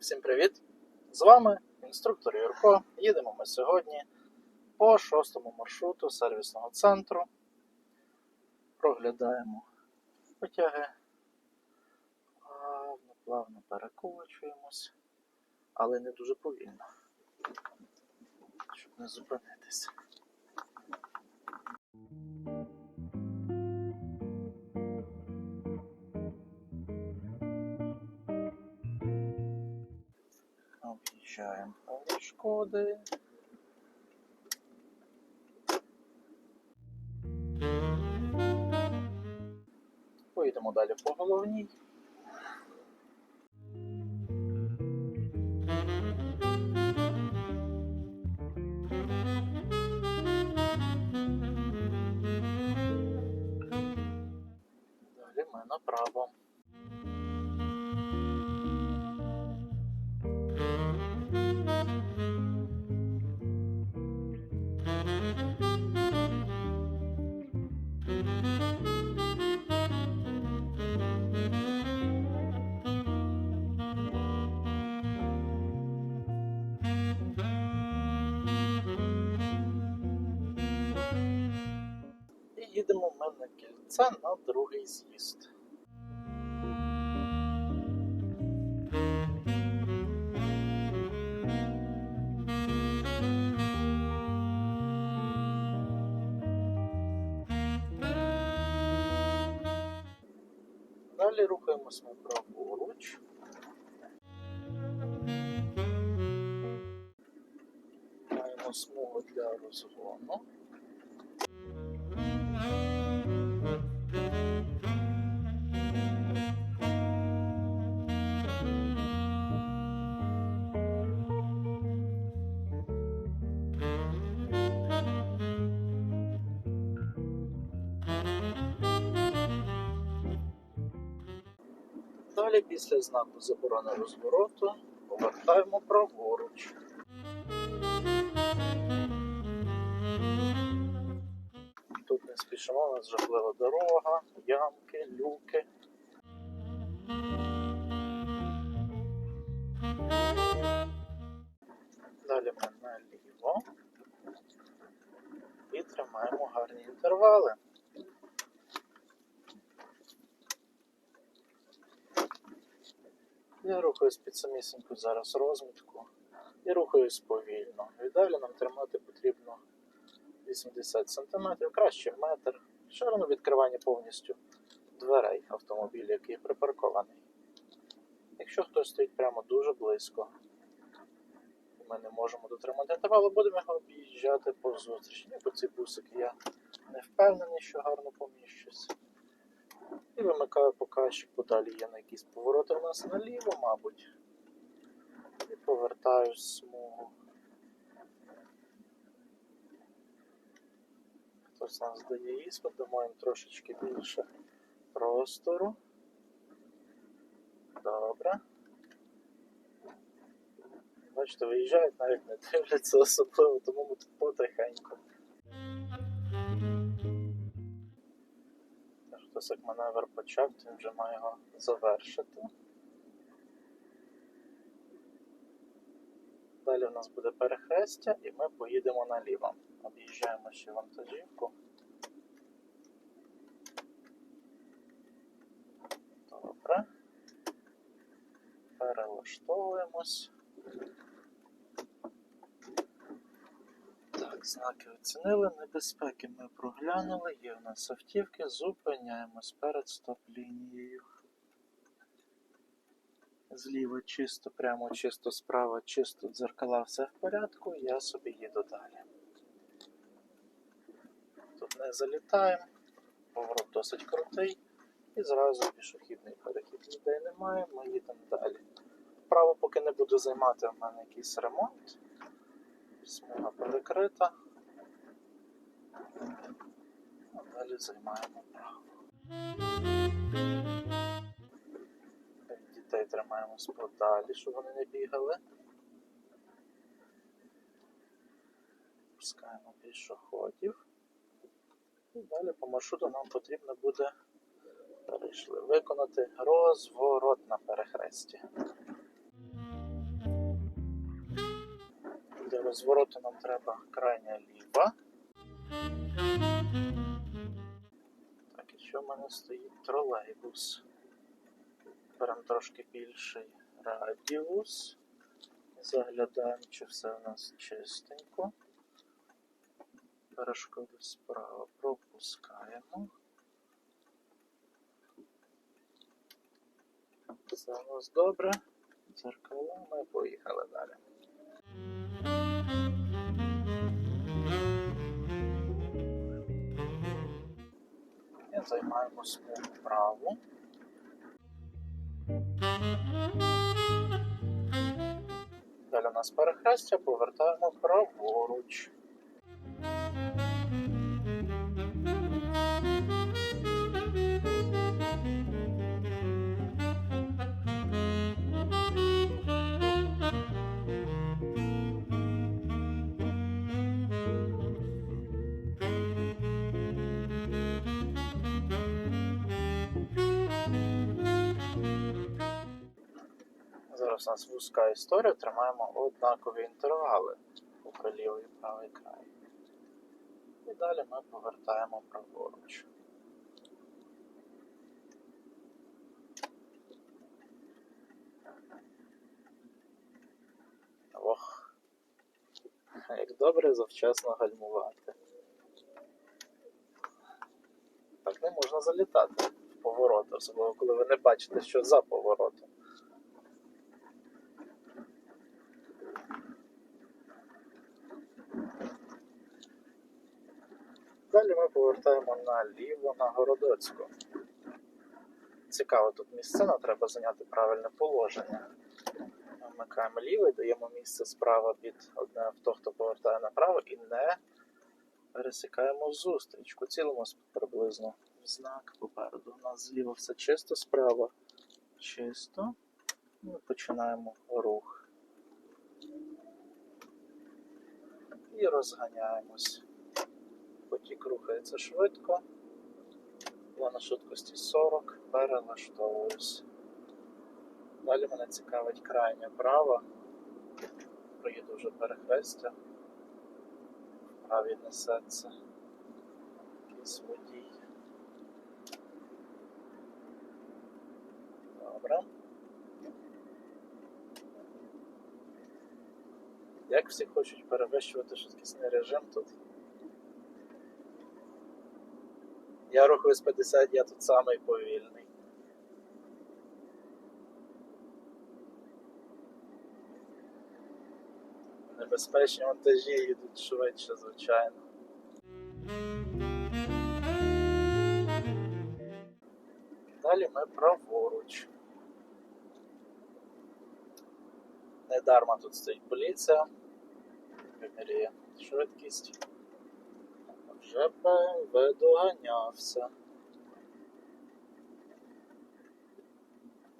Всім привіт! З вами інструктор Юрко. Їдемо ми сьогодні по шостому маршруту сервісного центру. Проглядаємо потяги, плавно, плавно перекочуємось, але не дуже повільно, щоб не зупинитися. Шкоди. Поїдемо далі по головній. Далі ми направо. Їдемо ми на кільце на другий з'їзд. Далі рухаємось ми праворуч. Маємо смугу для розгону. Далі після знаку заборони розвороту повертаємо праворуч. Тут не спішимо, у нас жахлива дорога, ямки, люки. Далі ми наліво і тримаємо гарні інтервали. Я рухаюсь під самісіньку зараз розмітку і рухаюсь повільно. І далі нам тримати потрібно 80 см, краще метр. Ширину відкривання повністю дверей автомобіля, який припаркований. Якщо хтось стоїть прямо дуже близько, ми не можемо дотримати інтервалу, будемо його об'їжджати по зустрічі. По цей бусик я не впевнений, що гарно поміщусь. І вимикаю показчик, подалі є на якісь повороти у нас наліво, мабуть. І повертаю смугу. Хтось нам здає іспит, дамо трошечки більше простору. Добре. Бачите, виїжджають, навіть не дивляться особливо, тому ми тут потихеньку. Хтось як маневр почав, він вже має його завершити. Далі в нас буде перехрестя і ми поїдемо наліво. Об'їжджаємо ще вантажівку. Добре. Перелаштовуємось. Так, знаки оцінили, небезпеки ми проглянули, є в нас автівки, зупиняємось перед стоп-лінією. Зліва чисто, прямо чисто, справа чисто, дзеркала, все в порядку, я собі їду далі. Тут не залітаємо, поворот досить крутий і зразу пішохідний перехід. Людей немає, ми їдемо далі. Право поки не буду займати, в мене якийсь ремонт. Смуга перекрита. А далі займаємо право. Дітей тримаємось подалі, щоб вони не бігали. Пускаємо пішоходів. І далі по маршруту нам потрібно буде перейшли, виконати розворот на перехресті. Розвороту нам треба крайня ліва. Так, і що в мене стоїть тролейбус. Беремо трошки більший радіус. Заглядаємо, чи все у нас чистенько. Перешкоди справа пропускаємо. Все у нас добре. Дзеркала ми поїхали далі. І займаємо смугу праву. Далі у нас перехрестя, повертаємо праворуч. Зараз у нас вузька історія, тримаємо однакові інтервали у лівий і правий край. І далі ми повертаємо праворуч. Ох, як добре завчасно гальмувати. Так не можна залітати в поворот, особливо коли ви не бачите, що за поворотом. Далі ми повертаємо наліво на Городоцьку. Цікаво тут місцина, треба зайняти правильне положення. Вмикаємо лівий, даємо місце справа під одне авто, хто повертає направо, і не пересікаємо зустрічку. Цілимось приблизно в знак попереду. У нас зліва все чисто, справа чисто. Ми починаємо рух. І розганяємось. Потік рухається швидко. Я на швидкості 40, перелаштовуюсь. Далі мене цікавить крайня права. Проїду вже перехрестя. Праві несеться. Якийсь водій. Добре. Як всі хочуть перевищувати швидкісний режим тут? Я рухаюсь 50, я тут самий повільний. Небезпечні вантажі їдуть швидше, звичайно. Далі ми праворуч. Недарма тут стоїть поліція. Вимірює швидкість. Вже БМВ доганявся.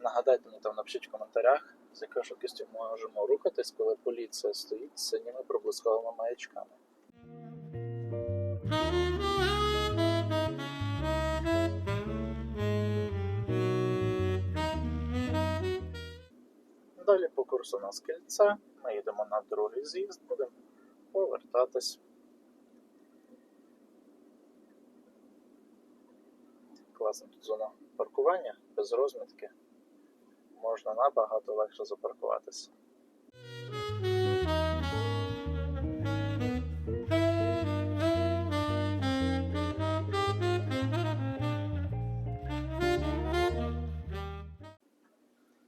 Нагадайте мені там напишіть в коментарях, з якою швидкістю ми можемо рухатись, коли поліція стоїть з синіми проблисковими маячками. Далі по курсу у нас кільце. Ми їдемо на другий з'їзд, будемо повертатись. Класна тут зона паркування без розмітки. Можна набагато легше запаркуватися.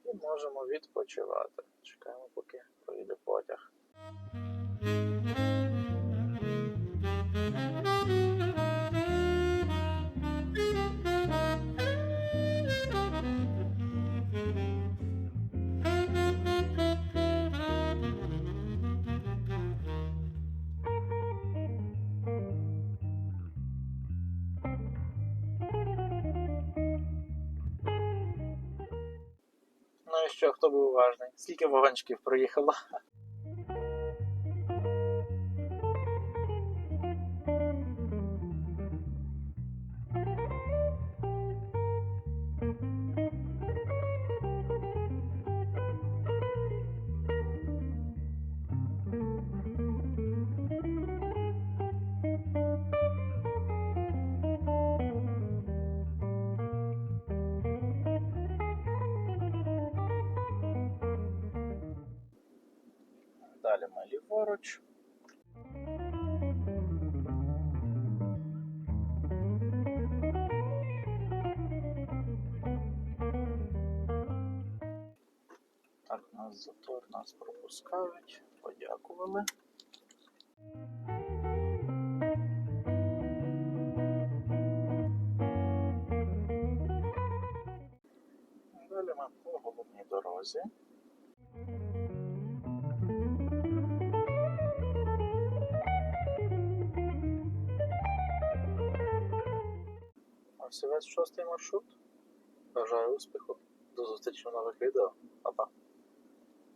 І можемо відпочивати. Чекаємо, поки проїде потяг. Що, хто був уважний? Скільки вагончиків проїхало? Праворуч. Так, нас затор, нас пропускають. Подякували. Далі ми по головній дорозі. Весь шостий маршрут. Бажаю успіху. До зустрічі в нових відео. Па-па.